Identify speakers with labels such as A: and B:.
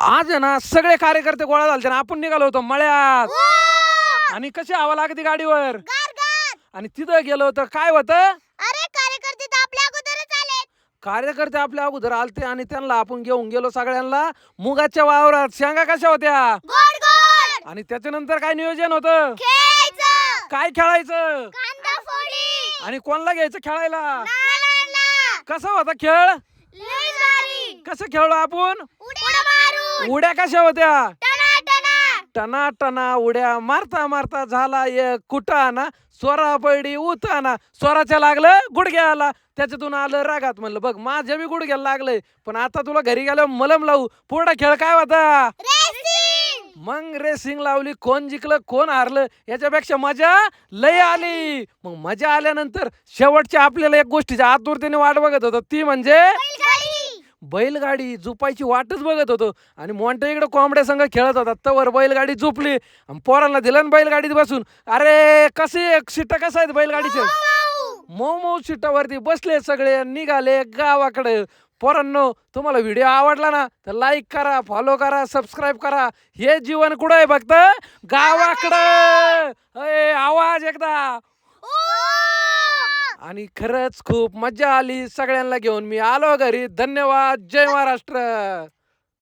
A: आज आहे ना सगळे कार्यकर्ते गोळा झाले ना आपण निघालो होतो मळ्यात. आणि कशी हवा लागते गाडीवर? आणि तिथं गेलो तर काय होतं?
B: अरे कार्यकर्ते तर आपल्या अगोदरच आले.
A: कार्यकर्ते आपल्या अगोदर आलते आणि त्यांना आपण घेऊन गेलो सगळ्यांना. मुगाच्या वावरात शेंगा कशा होत्या?
B: गोड गोड.
A: आणि त्याच्यानंतर काय नियोजन होतं?
B: खेळायचं.
A: काय खेळायचं?
B: कांदा फोडी.
A: आणि कोणला घ्यायचं खेळायला?
B: नानाला.
A: कसा होता खेळ?
B: लई भारी.
A: कसं खेळलो आपण?
B: उड्या
A: कशा होत्या?
B: टना टना
A: उड्या. मारता मारता झाला एक कुटा ना स्वरा पडली उताना. स्वराच्या लागलं गुडघ्याला. त्याच्यातून आलं रागात म्हणलं बघ माझ्या बी गुडघ्याला लागलंय पण आता तुला घरी गेल्यावर मलम लावू. पुढा खेळ काय होता?
B: रेसिंग
A: मग रेसिंग लावली. कोण जिंकलं कोण हारलं याच्यापेक्षा मजा लय आली. मग मजा आल्यानंतर शेवटच्या आपल्याला एक गोष्टीच्या आतुरतेने वाट बघत होतो. ती म्हणजे बैलगाडी झोपायची वाटच बघत होतो. आणि मोठ्या इकडे कोंबड्या संघ खेळत होता. तवर बैलगाडी झोपली. आणि पोरांना दिलं ना बैलगाडीत बसून. अरे कसे शिट्टा कसं आहेत बैलगाडीचे? मऊ मऊ शिट्टावरती बसले सगळे निघाले गावाकडे. पोरांनो तुम्हाला व्हिडिओ आवडला ना तर लाईक करा फॉलो करा सबस्क्राईब करा. हे जीवन कुठं आहे फक्त? गावाकडं. अय, आवाज एकदा. आणि खरंच खूप मजा आली सगळ्यांना घेऊन. मी आलो घरी. धन्यवाद. जय महाराष्ट्र.